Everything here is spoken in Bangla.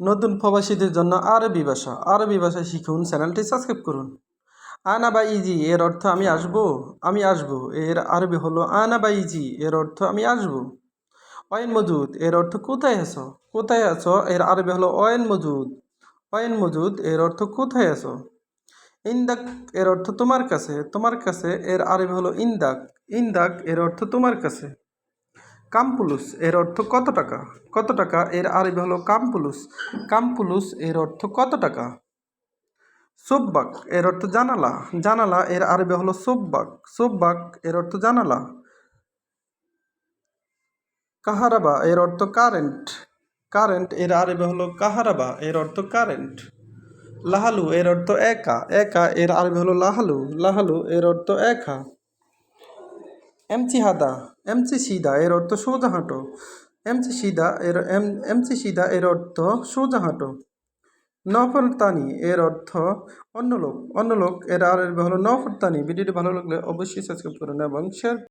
নতুন প্রবাসীদের জন্য আরবি ভাষা। আরবি ভাষা শিখুন, চ্যানেলটি সাবস্ক্রাইব করুন। আনা বা ইজি, এর অর্থ আমি আসব আমি আসব। এর আরবি হলো আনা বা ইজি, এর অর্থ আমি আসব। অয়েন মজুদ, এর অর্থ কোথায় আছো? কোথায় আছো? এর আরবি হলো অয়েন মজুদ। অয়েন মজুদ, এর অর্থ কোথায় আছো? ইন্দাক, এর অর্থ তোমার কাছে। তোমার কাছে, এর আরবি হলো ইন্দাক। ইন্দাক, এর অর্থ তোমার কাছে। কামপুলুস এর অর্থ কত টাকা? কত টাকা? এর আরবি হলো কামপুলুস। কামপুলুস এর অর্থ কত টাকা? সোব্বাক এর অর্থ জানালা। জানালা এর আরবি হলো সোব্বাক। সোব্বাক এর অর্থ জানালা। কাহারাবা এর অর্থ কারেন্ট। কারেন্ট এর আরবি হলো কাহারাবা এর অর্থ কারেন্ট। লাহালু এর অর্থ একা। একা এর আরবি হলো লাহালু। লাহালু এর অর্থ একা। এমচি হাদা, এমচি সিদা এর অর্থ সোজা হাঁটো। এমচি সিদা এর, এম, এমচি সিদা এর অর্থ সোজা হাঁটো। নফরতানি এর অর্থ অন্য লোক। অন্য লোক এর আর হলো নফরতানি ভিডিওটি ভালো লাগলে অবশ্যই সাবস্ক্রাইব করুন এবং শেয়ার